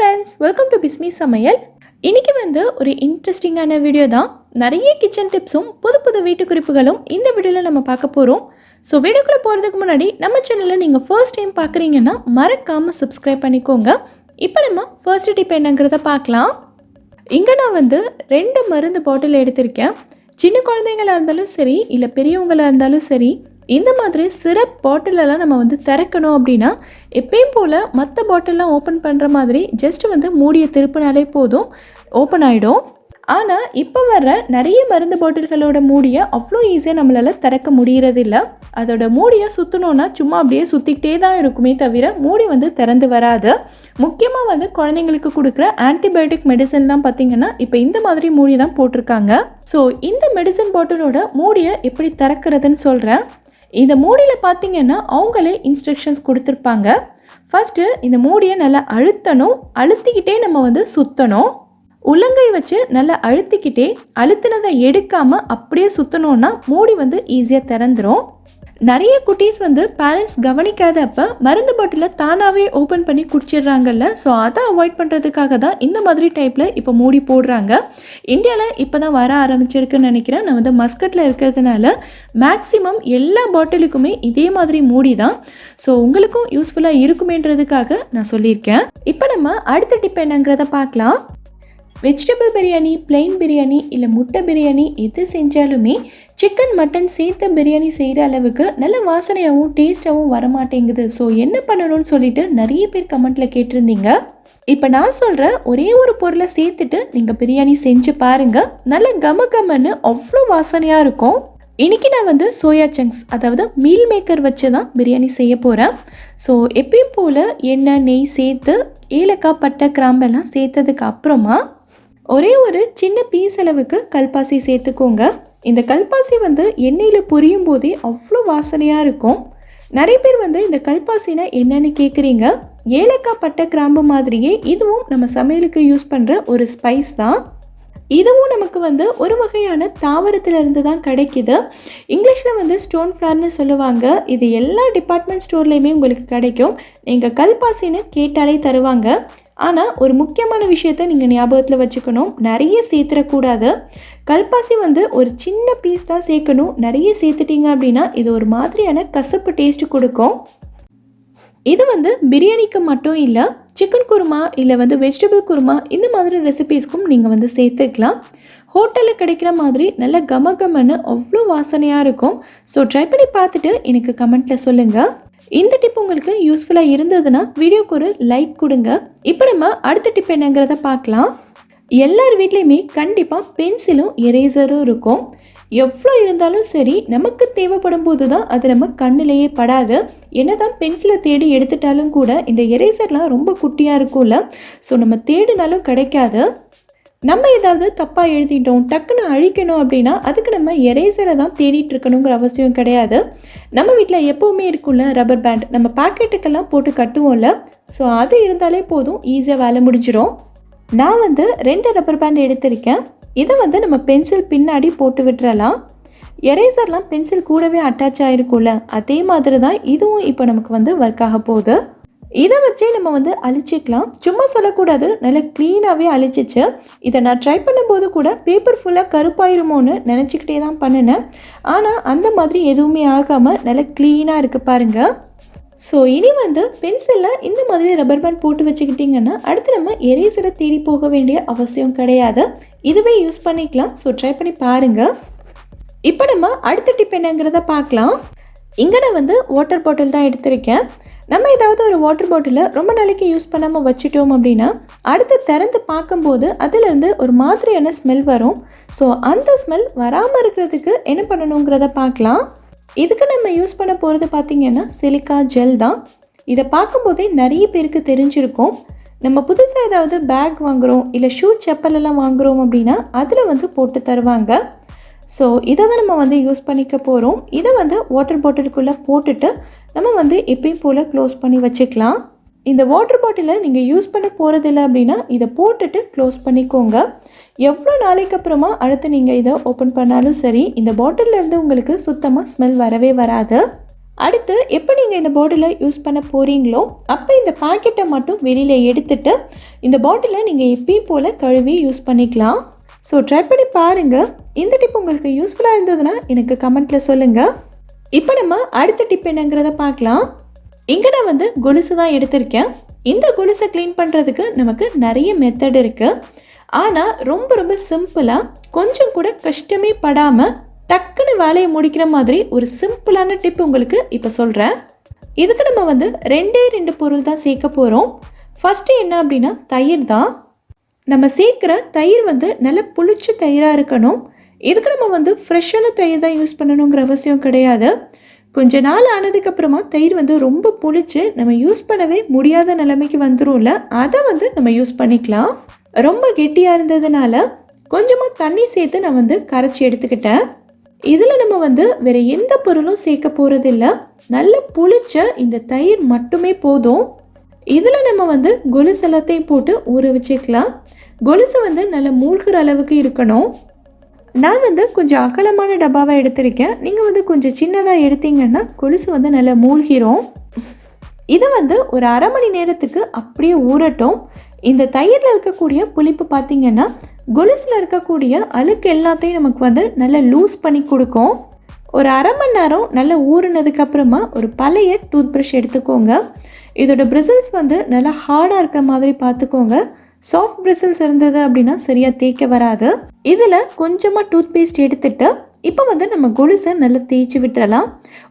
Friends welcome to Bismi சமையல் இன்னைக்கு வந்து ஒரு இன்ட்ரெஸ்டிங்கான வீடியோ தான். நிறைய கிச்சன் டிப்ஸும் புது புது வீட்டு குறிப்புகளும் இந்த வீடியோவில் நம்ம பார்க்க போகிறோம் ஸோ வீடியோக்குள்ளே போகிறதுக்கு முன்னாடி நம்ம சேனலில் நீங்கள் ஃபர்ஸ்ட் டைம் பார்க்குறீங்கன்னா மறக்காமல் சப்ஸ்கிரைப் பண்ணிக்கோங்க. இப்போ நம்ம ஃபர்ஸ்ட் டிப் என்னங்கிறத பார்க்கலாம். இங்கே நான் வந்து ரெண்டு மருந்து பாட்டில் எடுத்திருக்கேன். சின்ன குழந்தைங்களாக இருந்தாலும் சரி இல்லை பெரியவங்களாக இருந்தாலும் சரி இந்த மாதிரி சிரப் பாட்டிலெல்லாம் நம்ம வந்து திறக்கணும் அப்படின்னா எப்பயும் போல் மற்ற பாட்டிலெலாம் ஓப்பன் பண்ணுற மாதிரி ஜஸ்ட் வந்து மூடியை திருப்பினாலே போதும் ஓப்பன் ஆகிடும் ஆனால் இப்போ வர்ற நிறைய மருந்து பாட்டில்களோட மூடியை அவ்வளோ ஈஸியாக நம்மளால் திறக்க முடியறதில்ல. அதோட மூடியை சுற்றணுன்னா சும்மா அப்படியே சுற்றிக்கிட்டே தான் இருக்குமே தவிர மூடி வந்து திறந்து வராது. முக்கியமாக வந்து குழந்தைங்களுக்கு கொடுக்குற ஆன்டிபயோட்டிக் மெடிசன்லாம் பார்த்திங்கன்னா இப்போ இந்த மாதிரி மூடி தான் போட்டிருக்காங்க. ஸோ இந்த மெடிசன் பாட்டிலோட மூடியை எப்படி திறக்கிறதுன்னு சொல்கிறேன் இந்த மூடியில் பார்த்தீங்கன்னா அவங்களே இன்ஸ்ட்ரக்ஷன்ஸ் கொடுத்துருப்பாங்க. ஃபஸ்ட்டு இந்த மூடியை நல்லா அழுத்தணும். அழுத்திக்கிட்டே நம்ம வந்து சுற்றணும் உலங்கை வச்சு நல்லா அழுத்திக்கிட்டே அழுத்தினதை எடுக்காமல் அப்படியே சுற்றணுன்னா மூடி வந்து ஈஸியாக திறந்துடும் நிறைய குட்டீஸ் வந்து பேரண்ட்ஸ் கவனிக்காத அப்போ மருந்து பாட்டிலை தானாகவே ஓப்பன் பண்ணி குடிச்சிடுறாங்கல்ல. ஸோ அதை அவாய்ட் பண்ணுறதுக்காக தான் இந்த மாதிரி டைப்பில் இப்போ மூடி போடுறாங்க. இந்தியாவில் இப்போ தான் வர ஆரம்பிச்சிருக்குன்னு நினைக்கிறேன். நான் வந்து மஸ்கட்டில் இருக்கிறதுனால மேக்ஸிமம் எல்லா பாட்டிலுக்குமே இதே மாதிரி மூடி தான். ஸோ உங்களுக்கும் யூஸ்ஃபுல்லாக இருக்குமேன்றதுக்காக நான் சொல்லியிருக்கேன். இப்போ நம்ம அடுத்த டிப் என்னங்கிறத பார்க்கலாம். வெஜிடபிள் பிரியாணி பிளெயின் பிரியாணி இல்லை முட்டை பிரியாணி எது செஞ்சாலுமே சிக்கன் மட்டன் சேர்த்து பிரியாணி செய்கிற அளவுக்கு நல்ல வாசனையாகவும் டேஸ்ட்டாகவும் வரமாட்டேங்குது. ஸோ என்ன பண்ணணும்னு சொல்லிட்டு நிறைய பேர் கமெண்ட்டில் கேட்டிருந்தீங்க. இப்போ நான் சொல்கிற ஒரே ஒரு பொருளை சேர்த்துட்டு நீங்கள் பிரியாணி செஞ்சு பாருங்கள் நல்ல கம கமன்னு அவ்வளோ வாசனையாக இருக்கும். இன்றைக்கி நான் வந்து சோயா சங்க்ஸ் அதாவது மீல் மேக்கர் வச்சு தான் பிரியாணி செய்ய போகிறேன் ஸோ எப்பயும் போல் எண்ணெய் நெய் சேர்த்து ஏலக்காய் பட்டை கிராம்பெல்லாம் சேர்த்ததுக்கு அப்புறமா ஒரே ஒரு சின்ன பீஸ் அளவுக்கு கல்பாசி சேர்த்துக்கோங்க. இந்த கல்பாசி வந்து எண்ணெயில் பொரியும் போதே அவ்வளோ வாசனையாக இருக்கும். நிறைய பேர் வந்து இந்த கல்பாசினா என்னன்னு கேட்குறீங்க ஏலக்காய் பட்டை கிராம்பு மாதிரியே இதுவும் நம்ம சமையலுக்கு யூஸ் பண்ணுற ஒரு ஸ்பைஸ் தான். இதுவும் நமக்கு வந்து ஒரு வகையான தாவரத்திலிருந்து தான் கிடைக்குது. இங்கிலீஷில் வந்து ஸ்டோன் ஃப்ளார்னு சொல்லுவாங்க. இது எல்லா டிபார்ட்மெண்ட் ஸ்டோர்லேயுமே உங்களுக்கு கிடைக்கும். நீங்கள் கல்பாசின்னு கேட்டாலே தருவாங்க. ஆனால் ஒரு முக்கியமான விஷயத்த நீங்கள் ஞாபகத்தில் வச்சுக்கணும். நிறைய சேர்த்துடக்கூடாது கல்பாசி வந்து ஒரு சின்ன பீஸ் தான் சேர்க்கணும். நிறைய சேர்த்துட்டீங்க அப்படின்னா இது ஒரு மாதிரியான கசப்பு டேஸ்ட் கொடுக்கும். இது வந்து பிரியாணிக்கு மட்டும் இல்லை சிக்கன் குருமா இல்லை வந்து வெஜிடபிள் குருமா இந்த மாதிரி ரெசிபீஸ்க்கும் நீங்கள் வந்து சேர்த்துக்கலாம். ஹோட்டலில் கிடைக்கிற மாதிரி நல்ல கம கமன்னு அவ்வளோ வாசனையாக இருக்கும். ஸோ ட்ரை பண்ணி பார்த்துட்டு எனக்கு கமெண்ட்டில் சொல்லுங்கள் இந்த டிப் உங்களுக்கு யூஸ்ஃபுல்லாக இருந்ததுன்னா வீடியோக்கு ஒரு லைக் கொடுங்க. இப்போ நம்ம அடுத்த டிப் என்னங்கிறத பார்க்கலாம். எல்லார் வீட்லேயுமே கண்டிப்பாக பென்சிலும் எரேசரும் இருக்கும். எவ்வளோ இருந்தாலும் சரி நமக்கு தேவைப்படும் போது தான் அது நம்ம கண்ணிலேயே படாது. என்ன தான் பென்சிலை தேடி எடுத்துட்டாலும் கூட இந்த எரேசர்லாம் ரொம்ப குட்டியாக இருக்கும்ல. ஸோ நம்ம தேடினாலும் கிடைக்காது. நம்ம ஏதாவது தப்பாக எழுதிட்டோம் டக்குன்னு அழிக்கணும் அப்படின்னா அதுக்கு நம்ம எரேசரை தான் தேடிட்டு இருக்கணுங்கிற அவசியம் கிடையாது. நம்ம வீட்டில் எப்போவுமே இருக்கும்ல ரப்பர் பேண்ட் நம்ம பாக்கெட்டுக்கெல்லாம் போட்டு கட்டுவோம்ல. ஸோ அது இருந்தாலே போதும் ஈஸியாக வேலை முடிஞ்சிடும் நான் வந்து ரெண்டு ரப்பர் பேண்ட் எடுத்திருக்கேன். இதை வந்து நம்ம பென்சில் பின்னாடி போட்டு விட்டுறலாம். எரேசர்லாம் பென்சில் கூடவே அட்டாச் ஆகிருக்கும்ல அதே மாதிரி தான் இதுவும் இப்போ நமக்கு வந்து ஒர்க் ஆக போகுது. இதை வச்சே நம்ம வந்து அழிச்சிக்கலாம். சும்மா சொல்லக்கூடாது. நல்லா க்ளீனாகவே அழிச்சிச்சு. இதை நான் ட்ரை பண்ணும்போது கூட பேப்பர் ஃபுல்லாக கருப்பாயிருமோன்னு நினச்சிக்கிட்டே தான் பண்ணினேன். ஆனால் அந்த மாதிரி எதுவுமே ஆகாமல் நல்லா க்ளீனாக இருக்குது பாருங்கள் ஸோ இனி வந்து பென்சிலில் இந்த மாதிரி ரப்பர் பேண்ட் போட்டு வச்சுக்கிட்டிங்கன்னா அடுத்து நம்ம எரேசரை தேடி போக வேண்டிய அவசியம் கிடையாது. இதுவே யூஸ் பண்ணிக்கலாம். ஸோ ட்ரை பண்ணி பாருங்கள் இப்போ நம்ம அடுத்த டிப் என்னங்கிறத பார்க்கலாம். இங்கே நான் வந்து வாட்டர் பாட்டில் தான் எடுத்திருக்கேன். நம்ம ஏதாவது ஒரு வாட்டர் பாட்டிலை ரொம்ப நாளைக்கு யூஸ் பண்ணாமல் வச்சுட்டோம் அப்படின்னா அடுத்து திறந்து பார்க்கும்போது அதுலேருந்து ஒரு மாதிரியான ஸ்மெல் வரும். ஸோ அந்த ஸ்மெல் வராமல் இருக்கிறதுக்கு என்ன பண்ணணுங்கிறத பார்க்கலாம். இதுக்கு நம்ம யூஸ் பண்ண போகிறது பார்த்திங்கன்னா சிலிக்கா ஜெல் தான். இதை பார்க்கும்போதே நிறைய பேருக்கு தெரிஞ்சிருக்கும். நம்ம புதுசாக ஏதாவது பேக் வாங்குகிறோம் இல்லை ஷூ செப்பலெல்லாம் வாங்குகிறோம் அப்படின்னா அதில் வந்து போட்டு தருவாங்க. ஸோ இதை தான் நம்ம வந்து யூஸ் பண்ணிக்க போகிறோம் இதை வந்து வாட்டர் பாட்டிலுக்குள்ளே போட்டுட்டு நம்ம வந்து எப்பயும் போல் க்ளோஸ் பண்ணி வச்சுக்கலாம். இந்த வாட்டர் பாட்டிலை நீங்கள் யூஸ் பண்ண போகிறதில்ல அப்படின்னா இதை போட்டுட்டு க்ளோஸ் பண்ணிக்கோங்க. எவ்வளோ நாளைக்கு அப்புறமா அடுத்து நீங்கள் இதை ஓப்பன் பண்ணாலும் சரி இந்த பாட்டிலேருந்து உங்களுக்கு சுத்தமாக ஸ்மெல் வரவே வராது. அடுத்து எப்போ நீங்கள் இந்த பாட்டிலை யூஸ் பண்ண போகிறீங்களோ அப்போ இந்த பாக்கெட்டை மட்டும் வெளியில் எடுத்துட்டு இந்த பாட்டிலை நீங்கள் எப்பயும் போல் கழுவி யூஸ் பண்ணிக்கலாம். ஸோ ட்ரை பண்ணி பாருங்கள் இந்த டிப் உங்களுக்கு யூஸ்ஃபுல்லாக இருந்ததுன்னா எனக்கு கமெண்ட்டில் சொல்லுங்கள் இப்போ நம்ம அடுத்த டிப் என்னங்கிறத பார்க்கலாம். இங்கே நான் வந்து கொலுசு தான் எடுத்திருக்கேன். இந்த கொலுசை க்ளீன் பண்ணுறதுக்கு நமக்கு நிறைய மெத்தட் இருக்குது ஆனால் ரொம்ப ரொம்ப சிம்பிளாக கொஞ்சம் கூட கஷ்டமே படாமல் டக்குன்னு வேலையை முடிக்கிற மாதிரி ஒரு சிம்பிளான டிப் உங்களுக்கு இப்போ சொல்கிறேன் இதுக்கு நம்ம வந்து ரெண்டே ரெண்டு பொருள் தான் சேர்க்க போகிறோம் ஃபஸ்ட்டு என்ன அப்படின்னா தயிர் தான். நம்ம சேர்க்குற தயிர் வந்து நல்ல புளிச்ச தயிராக இருக்கணும். இதுக்கு நம்ம வந்து ஃப்ரெஷ்ஷான தயிர் தான் யூஸ் பண்ணணுங்கிற அவசியம் கிடையாது. கொஞ்ச நாள் ஆனதுக்கப்புறமா தயிர் வந்து ரொம்ப புளிச்சு நம்ம யூஸ் பண்ணவே முடியாத நிலைமைக்கு வந்துடும்ல அதை வந்து நம்ம யூஸ் பண்ணிக்கலாம். ரொம்ப கெட்டியாக இருந்ததுனால கொஞ்சமாக தண்ணி சேர்த்து நான் வந்து கரைச்சி எடுத்துக்கிட்டேன். இதில் நம்ம வந்து வேறு எந்த பொருளும் சேர்க்க போகிறதில்ல நல்ல புளிச்ச இந்த தயிர் மட்டுமே போதும். இதில் நம்ம வந்து கொலுசு எல்லாத்தையும் போட்டு ஊற வச்சுக்கலாம். கொலுசு வந்து நல்லா மூழ்கிற அளவுக்கு இருக்கணும். நான் வந்து கொஞ்சம் அகலமான டப்பாவை எடுத்திருக்கேன். நீங்கள் வந்து கொஞ்சம் சின்னதாக எடுத்தீங்கன்னா கொலுசு வந்து நல்லா மூழ்கிரும். இதை வந்து ஒரு அரை மணி நேரத்துக்கு அப்படியே ஊறட்டும். இந்த தயிரில் இருக்கக்கூடிய புளிப்பு பார்த்தீங்கன்னா கொலுசில் இருக்கக்கூடிய அழுக்கு எல்லாத்தையும் நமக்கு வந்து நல்லா லூஸ் பண்ணி கொடுக்கும். ஒரு அரை மணி நேரம் நல்லா ஊறினதுக்கு அப்புறமா ஒரு பழைய டூத் ப்ரஷ் எடுத்துக்கோங்க. இதோட பிரிசல்ஸ் வந்து நல்லா ஹார்டாக இருக்கிற மாதிரி பார்த்துக்கோங்க சாஃப்ட் பிரிசல்ஸ் இருந்தது அப்படின்னா சரியாக தேய்க்க வராது. இதில் கொஞ்சமாக டூத் பேஸ்ட் எடுத்துட்டு இப்போ வந்து நம்ம கொலுசை நல்லா தேய்ச்சி விட்டுறலாம்.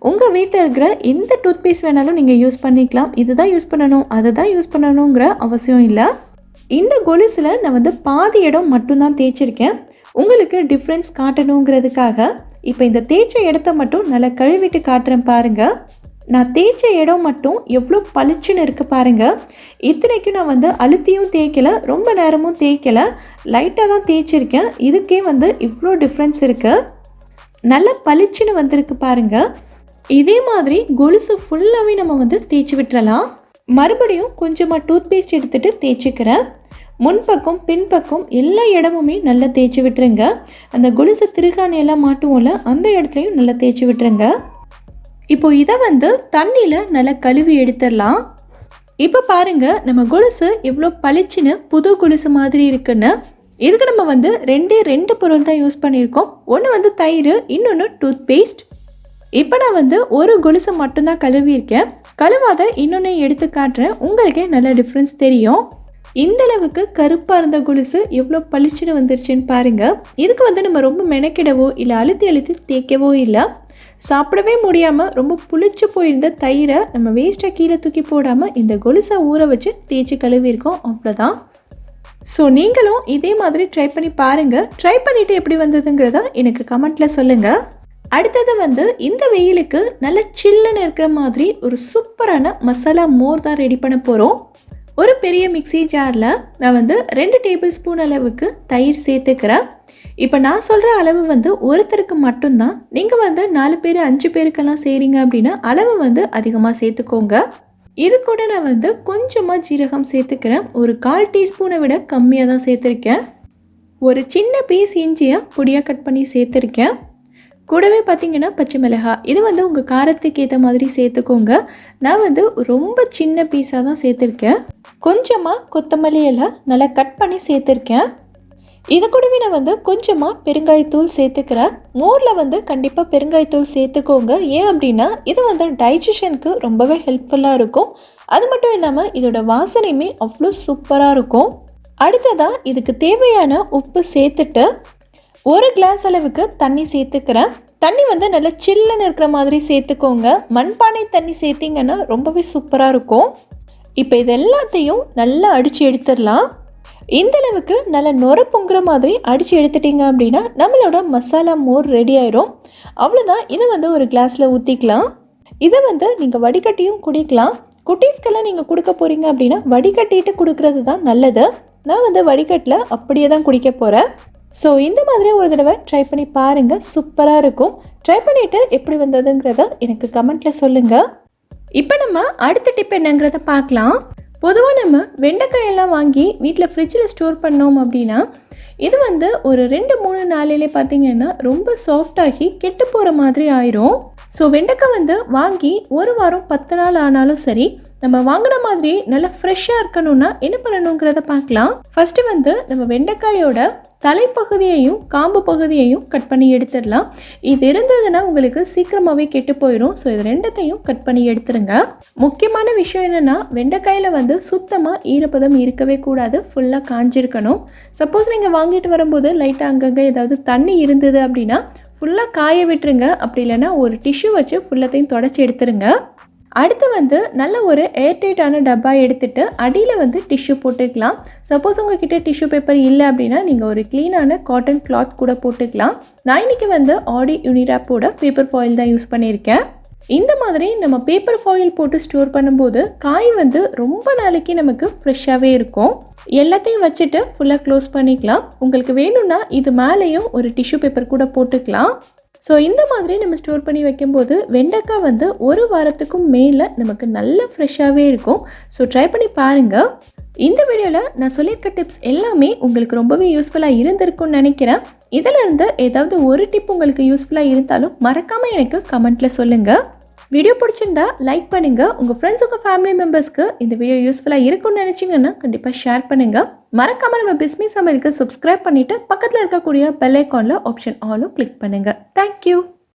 உங்கள் வீட்டில் இருக்கிற எந்த டூத் பேஸ்ட் வேணாலும் நீங்கள் யூஸ் பண்ணிக்கலாம். இதுதான் யூஸ் பண்ணணும் அதை தான் யூஸ் பண்ணணுங்கிற அவசியம் இல்லை. இந்த கொலுசில் நான் வந்து பாதி இடம் மட்டும்தான் தேய்ச்சிருக்கேன். உங்களுக்கு டிஃப்ரென்ஸ் காட்டணுங்கிறதுக்காக இப்போ இந்த தேய்ச்ச இடத்த மட்டும் நல்லா கழுவிட்டு காட்டுறேன் பாருங்கள் நான் தேய்ச்ச இடம் மட்டும் எவ்வளோ பளிச்சுன்னு இருக்குது பாருங்கள் இத்தனைக்கும் நான் வந்து அழுத்தியும் தேய்க்கல ரொம்ப நேரமும் தேய்க்கல. லைட்டாக தான் தேய்ச்சிருக்கேன். இதுக்கே வந்து இவ்வளோ டிஃப்ரென்ஸ் இருக்குது நல்ல பளிச்சுன்னு வந்திருக்கு பாருங்கள் இதே மாதிரி கொலுசு ஃபுல்லாகவே நம்ம வந்து தேய்ச்சி விட்டுறலாம். மறுபடியும் கொஞ்சமாக டூத் பேஸ்ட் எடுத்துகிட்டு தேய்ச்சிக்கிறேன். முன்பக்கம் பின்பக்கம் எல்லா இடமுமே நல்லா தேய்ச்சி விட்டுருங்க. அந்த கொலுசு திருகாணி எல்லாம் மாட்டுவோம்ல அந்த இடத்துலையும் நல்லா தேய்ச்சி விட்டுருங்க. இப்போ இதை வந்து தண்ணியில் நல்லா கழுவி எடுத்துடலாம். இப்போ பாருங்க நம்ம கொலுசு எவ்வளோ பளிச்சுன்னு புது கொலுசு மாதிரி இருக்குன்னு. இதுக்கு நம்ம வந்து ரெண்டே ரெண்டு பொருள் தான் யூஸ் பண்ணியிருக்கோம். ஒன்று வந்து தயிர் இன்னொன்று டூத் பேஸ்ட் இப்போ நான் வந்து ஒரு கொலுசை மட்டும்தான் கழுவியிருக்கேன். கழுவாத இன்னொன்று எடுத்து காட்டுறேன். உங்களுக்கே நல்ல டிஃப்ரென்ஸ் தெரியும். இந்த அளவுக்கு கருப்பாக இருந்த கொலுசு எவ்வளோ பளிச்சுன்னு வந்துருச்சுன்னு பாருங்கள் இதுக்கு வந்து நம்ம ரொம்ப மெனக்கிடவோ இல்லை அழுத்தி அழுத்தி தேய்க்கவோ இல்லை. சாப்பிடவே முடியாமல் ரொம்ப புளிச்சு போயிருந்த தயிரை நம்ம வேஸ்ட்டாக கீழே தூக்கி போடாமல் இந்த கொலுசை ஊற வச்சு தேய்ச்சி கழுவிருக்கோம் அவ்வளோதான் ஸோ நீங்களும் இதே மாதிரி ட்ரை பண்ணி பாருங்கள் ட்ரை பண்ணிவிட்டு எப்படி வந்ததுங்கிறத எனக்கு கமெண்ட்டில் சொல்லுங்கள் அடுத்தது வந்து இந்த வெயிலுக்கு நல்ல சில்லுன்னு இருக்கிற மாதிரி ஒரு சூப்பரான மசாலா மோர் தான் ரெடி பண்ண போகிறோம் ஒரு பெரிய மிக்ஸி ஜாரில் நான் வந்து ரெண்டு டேபிள் ஸ்பூன் அளவுக்கு தயிர் சேர்த்துக்கிறேன். இப்போ நான் சொல்கிற அளவு வந்து ஒருத்தருக்கு மட்டும்தான். நீங்கள் வந்து நாலு பேர் அஞ்சு பேருக்கெல்லாம் செய்கிறீங்க அப்படின்னா அளவு வந்து அதிகமாக சேர்த்துக்கோங்க. இது கூட நான் வந்து கொஞ்சமாக ஜீரகம் சேர்த்துக்கிறேன். ஒரு கால் டீஸ்பூனை விட கம்மியாக தான் சேர்த்துருக்கேன். ஒரு சின்ன பீஸ் இஞ்சியை பொடியாக கட் பண்ணி சேர்த்துருக்கேன். கூடவே பார்த்தீங்கன்னா பச்சை மிளகாய். இது வந்து உங்கள் காரத்துக்கு ஏற்ற மாதிரி சேர்த்துக்கோங்க. நான் வந்து ரொம்ப சின்ன பீஸாக தான் சேர்த்துருக்கேன். கொஞ்சமாக கொத்தமல்லி எல்லாம் நல்லா கட் பண்ணி சேர்த்துருக்கேன். இது கூடவே நான் வந்து கொஞ்சமாக பெருங்காயத்தூள் சேர்த்துக்கிறேன் மோரில் வந்து கண்டிப்பாக பெருங்காயத்தூள் சேர்த்துக்கோங்க. ஏன் அப்படின்னா இது வந்து டைஜஷனுக்கு ரொம்பவே ஹெல்ப்ஃபுல்லாக இருக்கும். அது மட்டும் இல்லாமல் இதோட வாசனையுமே அவ்வளோ சூப்பராக இருக்கும். அடுத்ததாக இதுக்கு தேவையான உப்பு சேர்த்துட்டு ஒரு கிளாஸ் அளவுக்கு தண்ணி சேர்த்துக்கிறேன். தண்ணி வந்து நல்லா சில்லுன்னு இருக்கிற மாதிரி சேர்த்துக்கோங்க. மண்பானை தண்ணி சேர்த்திங்கன்னா ரொம்பவே சூப்பராக இருக்கும். இப்போ இது எல்லாத்தையும் நல்லா அடித்து எடுத்துடலாம். இந்த அளவுக்கு நல்லா நுர பொங்குற மாதிரி அடித்து எடுத்துட்டிங்க அப்படின்னா நம்மளோட மசாலா மோர் ரெடி ஆயிரும். அவ்வளோதான் இதை வந்து ஒரு கிளாஸில் ஊற்றிக்கலாம் இதை வந்து நீங்கள் வடிகட்டியும் குடிக்கலாம். குட்டீஸ்க்கெல்லாம் நீங்கள் கொடுக்க போகிறீங்க அப்படின்னா வடிகட்டிட்டு கொடுக்கறது தான் நல்லது. நான் வந்து வடிகட்டில் அப்படியே தான் குடிக்க போகிறேன் ஸோ இந்த மாதிரி ஒரு தடவை ட்ரை பண்ணி பாருங்கள் சூப்பராக இருக்கும். ட்ரை பண்ணிவிட்டு எப்படி வந்ததுங்கிறத எனக்கு கமெண்ட்டில் சொல்லுங்கள் இப்போ நம்ம அடுத்த டிப் என்னங்கிறத பார்க்கலாம். பொதுவாக நம்ம வெண்டைக்காயெல்லாம் வாங்கி வீட்டில் ஃப்ரிட்ஜில் ஸ்டோர் பண்ணோம் அப்படின்னா இது வந்து ஒரு ரெண்டு மூணு நாளிலே பார்த்தீங்கன்னா ரொம்ப சாஃப்டாகி கெட்டு போகிற மாதிரி ஆயிரும். ஸோ வெண்டைக்காய் வந்து வாங்கி ஒரு வாரம் பத்து நாள் ஆனாலும் சரி நம்ம வாங்கின மாதிரி நல்லா ஃப்ரெஷ்ஷாக இருக்கணும்னா என்ன பண்ணணுங்கிறத பார்க்கலாம். ஃபஸ்ட்டு வந்து நம்ம வெண்டைக்காயோட தலைப்பகுதியையும் காம்பு பகுதியையும் கட் பண்ணி எடுத்துடலாம். இது இருந்ததுன்னா உங்களுக்கு சீக்கிரமாகவே கெட்டு போயிடும் ஸோ இது ரெண்டத்தையும் கட் பண்ணி எடுத்துருங்க முக்கியமான விஷயம் என்னென்னா வெண்டைக்காயில் வந்து சுத்தமாக ஈரப்பதம் இருக்கவே கூடாது. ஃபுல்லாக காஞ்சிருக்கணும். சப்போஸ் நீங்கள் வாங்கிட்டு வரும்போது லைட்டாக அங்கங்கே ஏதாவது தண்ணி இருந்தது அப்படின்னா ஃபுல்லாக காய விட்டுருங்க. அப்படி இல்லைன்னா ஒரு டிஷ்யூ வச்சு ஃபுல்லத்தையும் தொடச்சி எடுத்துருங்க. அடுத்து வந்து நல்ல ஒரு ஏர்டைட்டான டப்பா எடுத்துட்டு அடியில் வந்து டிஷ்யூ போட்டுக்கலாம். சப்போஸ் உங்ககிட்ட டிஷ்யூ பேப்பர் இல்லை அப்படின்னா நீங்கள் ஒரு க்ளீனான காட்டன் கிளாத் கூட போட்டுக்கலாம். நான் இன்னைக்கு வந்து ஆடி யூனிராப்போட பேப்பர் ஃபாயில் தான் யூஸ் பண்ணியிருக்கேன். இந்த மாதிரி நம்ம பேப்பர் ஃபாயில் போட்டு ஸ்டோர் பண்ணும்போது காய் வந்து ரொம்ப நாளைக்கு நமக்கு ஃப்ரெஷ்ஷாகவே இருக்கும். எல்லாத்தையும் வச்சுட்டு ஃபுல்லாக க்ளோஸ் பண்ணிக்கலாம். உங்களுக்கு வேணும்னா இது மேலேயும் ஒரு டிஷ்யூ பேப்பர் கூட போட்டுக்கலாம். ஸோ இந்த மாதிரி நம்ம ஸ்டோர் பண்ணி வைக்கும்போது வெண்டைக்காய் வந்து ஒரு வாரத்துக்கும் மேலே நமக்கு நல்ல ஃப்ரெஷ்ஷாகவே இருக்கும். ஸோ ட்ரை பண்ணி பாருங்கள் இந்த வீடியோவில் நான் சொல்லியிருக்க டிப்ஸ் எல்லாமே உங்களுக்கு ரொம்பவே யூஸ்ஃபுல்லாக இருந்திருக்கும்னு நினைக்கிறேன். இதிலிருந்து ஏதாவது ஒரு டிப் உங்களுக்கு யூஸ்ஃபுல்லாக இருந்தாலும் மறக்காமல் எனக்கு கமெண்ட்டில் சொல்லுங்கள் வீடியோ பிடிச்சிருந்தா லைக் பண்ணுங்கள் உங்கள் ஃப்ரெண்ட்ஸ் உங்கள் ஃபேமிலி மெம்பர்ஸ்க்கு இந்த வீடியோ யூஸ்ஃபுல்லாக இருக்கும்னு நினச்சிங்கன்னா கண்டிப்பாக ஷேர் பண்ணுங்கள் மறக்காமல் நம்ம பிஸ்மி சமையலுக்கு சப்ஸ்கிரைப் பண்ணிவிட்டு பக்கத்தில் இருக்கக்கூடிய பெல் ஐக்கானில் ஆப்ஷன் ஆலும் கிளிக் பண்ணுங்கள் தேங்க்யூ